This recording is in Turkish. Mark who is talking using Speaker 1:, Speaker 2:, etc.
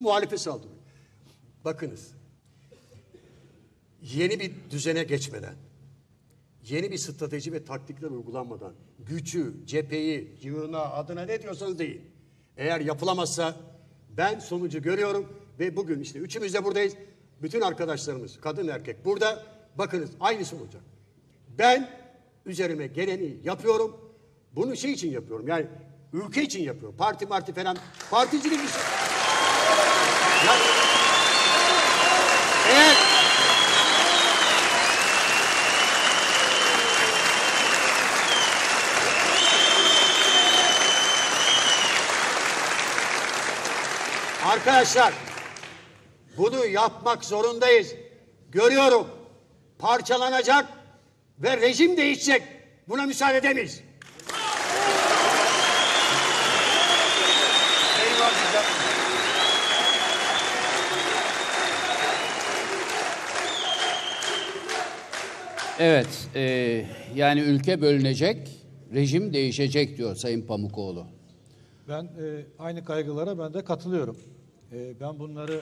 Speaker 1: muhalife saldırıyor. Bakınız. Yeni bir düzene geçmeden, yeni bir strateji ve taktikler uygulanmadan, gücü, cepheyi, yığına, adına ne diyorsanız deyin. Eğer yapılamazsa ben sonucu görüyorum ve bugün işte üçümüz de buradayız. Bütün arkadaşlarımız, kadın erkek burada. Bakınız aynısı olacak. Ben üzerime geleni yapıyorum. Bunu şey için yapıyorum. Yani ülke için yapıyorum. Parti marti falan. Particilik için. Arkadaşlar bunu yapmak zorundayız. Görüyorum parçalanacak ve rejim değişecek. Buna müsaade edemeyiz.
Speaker 2: Evet, e, yani ülke bölünecek, rejim değişecek diyor Sayın Pamukoğlu.
Speaker 3: Ben e, aynı kaygılara ben de katılıyorum. E, ben bunları